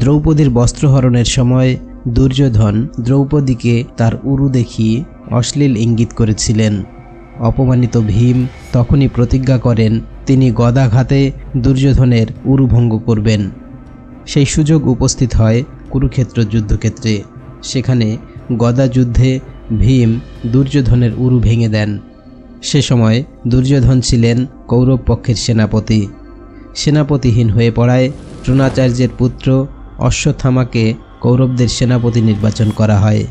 দ্রৌপদীর বস্ত্রহরণের সময় দুর্যোধন দ্রৌপদীকে তার উরু দেখিয়ে অশ্লীল ইঙ্গিত করেছিলেন। অপমানিত ভীম তখনই প্রতিজ্ঞা করেন, তিনি গদাঘাতে দুর্যোধনের উরুভঙ্গ করবেন। সেই সুযোগ উপস্থিত হয় কুরুক্ষেত্র যুদ্ধক্ষেত্রে। সেখানে গদা যুদ্ধে ভীম দুর্যোধনের উরু ভেঙে দেন। সে সময় দুর্যোধন ছিলেন কৌরব পক্ষের সেনাপতি। সেনাপতিহীন হয়ে পড়ায় দ্রোণাচার্যের পুত্র অশ্বত্থামাকে কৌরবদের সেনাপতি নির্বাচন করা হয়।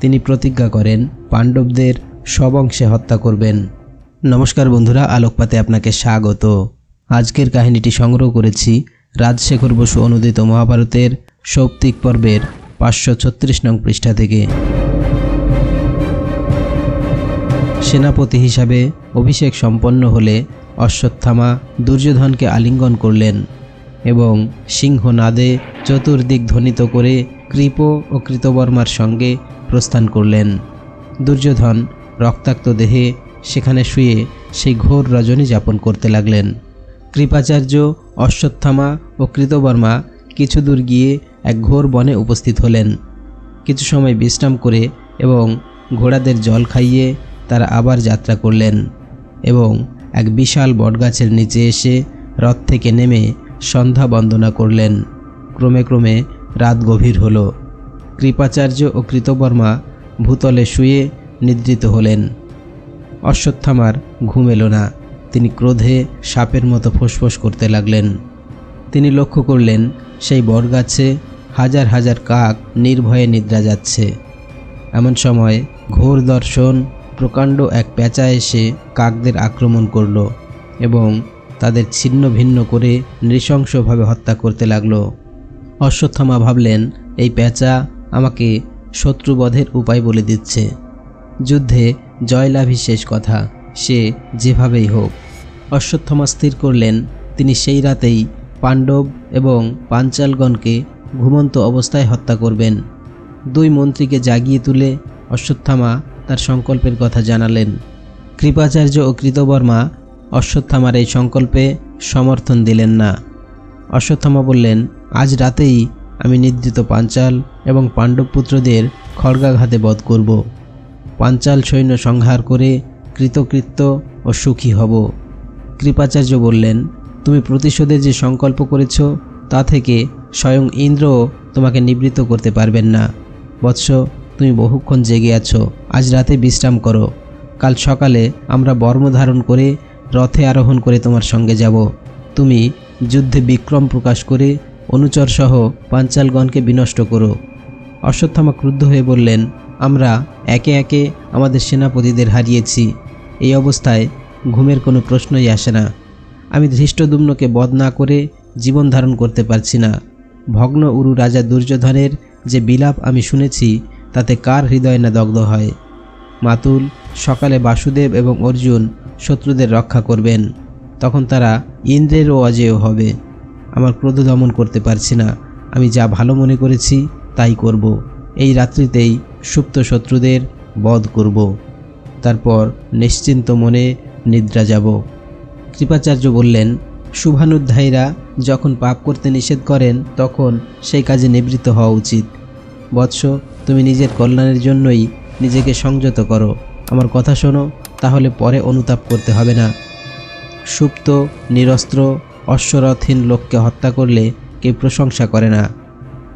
তিনি প্রতিজ্ঞা করেন, পাণ্ডবদের সব অংশে হত্যা করবেন। নমস্কার বন্ধুরা, আলোকপাতে আপনাকে স্বাগত। আজকের কাহিনীটি সংগ্রহ করেছি রাজশেখর বসু অনুদিত মহাভারতের সৌপ্তিক পর্বের পাঁচশো ছত্রিশ নং পৃষ্ঠা থেকে। সেনাপতি হিসাবে অভিষেক সম্পন্ন হলে অশ্বত্থামা দুর্যোধনকে আলিঙ্গন করলেন। এবং সিংহনাদে চতুর্দিক ধ্বনিত করে কৃপ ও কৃতবর্মার সঙ্গে প্রস্থান করলেন। দুর্যোধন রক্তাক্ত দেহে সেখানে শুয়ে সেই ঘোর রজনী যাপন করতে লাগলেন। কৃপাচার্য, অশ্বত্থামা ও কৃতবর্মা কিছু দূর গিয়ে এক ঘোর বনে উপস্থিত হলেন। কিছু সময় বিশ্রাম করে এবং ঘোড়াদের জল খাইয়ে তারা আবার যাত্রা করলেন এবং এক বিশাল বটগাছের নিচে এসে রথ থেকে নেমে সন্ধ্যা বন্দনা করলেন। ক্রমে ক্রমে রাত গভীর হলো। কৃপাচার্য ও কৃতবর্মা ভূতলে শুয়ে নিদ্রিত হলেন। অশ্বত্থামার ঘুম এলো না। তিনি ক্রোধে সাপের মতো ফোঁসফোঁস করতে লাগলেন। তিনি লক্ষ্য করলেন, সেই বটগাছে হাজার হাজার কাক নির্ভয়ে নিদ্রা যাচ্ছে। এমন সময় ঘোর দর্শন প্রকাণ্ড এক পেঁচা এসে কাকদের আক্রমণ করল এবং তাদের ছিন্ন ভিন্ন করে নৃশংসভাবে হত্যা করতে লাগল। অশ্বত্থামা ভাবলেন, এই পেঁচা আমাকে শত্রুবধের উপায় বলে দিচ্ছে। যুদ্ধে জয়লাভই শেষ কথা, সে যেভাবেই হোক। অশ্বত্থামা স্থির করলেন, তিনি সেই রাতেই পাণ্ডব এবং পাঞ্চালগণকে ঘুমন্ত অবস্থায় হত্যা করবেন। দুই মন্ত্রীকে জাগিয়ে তুলে অশ্বত্থামা তার সংকল্পের কথা জানালেন। কৃপাচার্য ও কৃতবর্মা অশ্বত্থামার এই সংকল্পে সমর্থন দিলেন না। অশ্বত্থামা বললেন, আজ রাতেই আমি নিদ্রিত পাঞ্চাল এবং পাণ্ডবপুত্রদের খড়গাঘাতে বধ করব। পাঞ্চাল সৈন্য সংহার করে কৃতকৃত্য ও সুখী হব। কৃপাচার্য বললেন, তুমি প্রতিশোধের যে সংকল্প করেছ, তা থেকে স্বয়ং ইন্দ্রও তোমাকে নিবৃত্ত করতে পারবেন না। বৎস, তুমি বহুক্ষণ জেগে আছো। আজ রাতে বিশ্রাম করো। কাল সকালে আমরা বর্ম ধারণ করে রথে আরোহণ করে তোমার সঙ্গে যাব। তুমি যুদ্ধে বিক্রম প্রকাশ করে অনুচরসহ পাঞ্চালগণকে বিনষ্ট করো। অশ্বত্থামা ক্রুদ্ধ হয়ে বললেন, আমরা একে একে আমাদের সেনাপতিদের হারিয়েছি। এই অবস্থায় ঘুমের কোনো প্রশ্নই আসে না। আমি ধৃষ্টদুম্নকে বধ না করে জীবন ধারণ করতে পারছি না। ভগ্ন উরু রাজা দুর্যোধনের যে বিলাপ আমি শুনেছি, তাতে কার হৃদয় না দগ্ধ হয়? মাতুল, সকালে বাসুদেব এবং অর্জুন শত্রুদের রক্ষা করবেন। তখন তারা ইন্দ্রেরও অজেয় হবে। আমার ক্রোধ দমন করতে পারছি না। আমি যা ভালো মনে করেছি তাই করব। এই রাত্রিতেই সুপ্ত শত্রুদের বধ করব। তারপর নিশ্চিন্ত মনে নিদ্রা যাব। কৃপাচার্য বললেন, শুভানুধ্যায়ীরা যখন পাপ করতে নিষেধ করেন, তখন সেই কাজে নিবৃত্ত হওয়া উচিত। বৎস, তুমি নিজের কল্যাণের জন্যই নিজেকে সংযত করো। আমার কথা শোনো, তাহলে পরে অনুতাপ করতে হবে না। সুপ্ত, নিরস্ত্র, অশ্বরথহীন লোককে হত্যা করলে কেউ প্রশংসা করে না।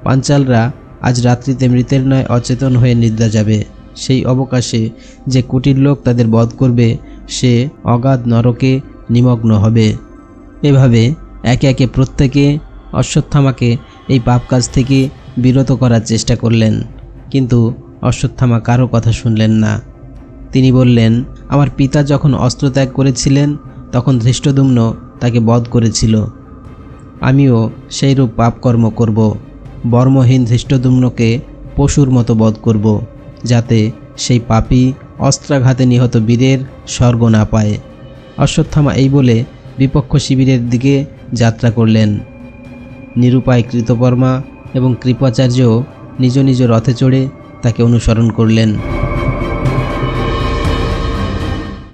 পাঞ্চালরা আজ রাত্রিতে মৃতের নয় অচেতন হয়ে নিদ্রা যাবে। সেই অবকাশে যে কুটির লোক তাদের বধ করবে, সে অগাধ নরকে নিমগ্ন হবে। এভাবে একে একে প্রত্যেকে অশ্বত্থামাকে এই পাপ কাজ থেকে বিরত করার চেষ্টা করলেন। কিন্তু অশ্বত্থামা কারও কথা শুনলেন না। তিনি বললেন, আমার পিতা যখন অস্ত্র ত্যাগ করেছিলেন, তখন ধৃষ্টদুম্ন তাকে বধ করেছিল। আমিও সেইরূপ পাপকর্ম করব, বর্মহীন ধৃষ্টদুম্নকে পশুর মতো বধ করব, যাতে সেই পাপী অস্ত্রাঘাতে নিহত বীরের স্বর্গ না পায়। অশ্বত্থামা এই বলে বিপক্ষ শিবিরের দিকে যাত্রা করলেন। নিরুপায় কৃতকর্মা এবং কৃপাচার্য নিজ নিজ রথে চড়ে তাকে অনুসরণ করলেন।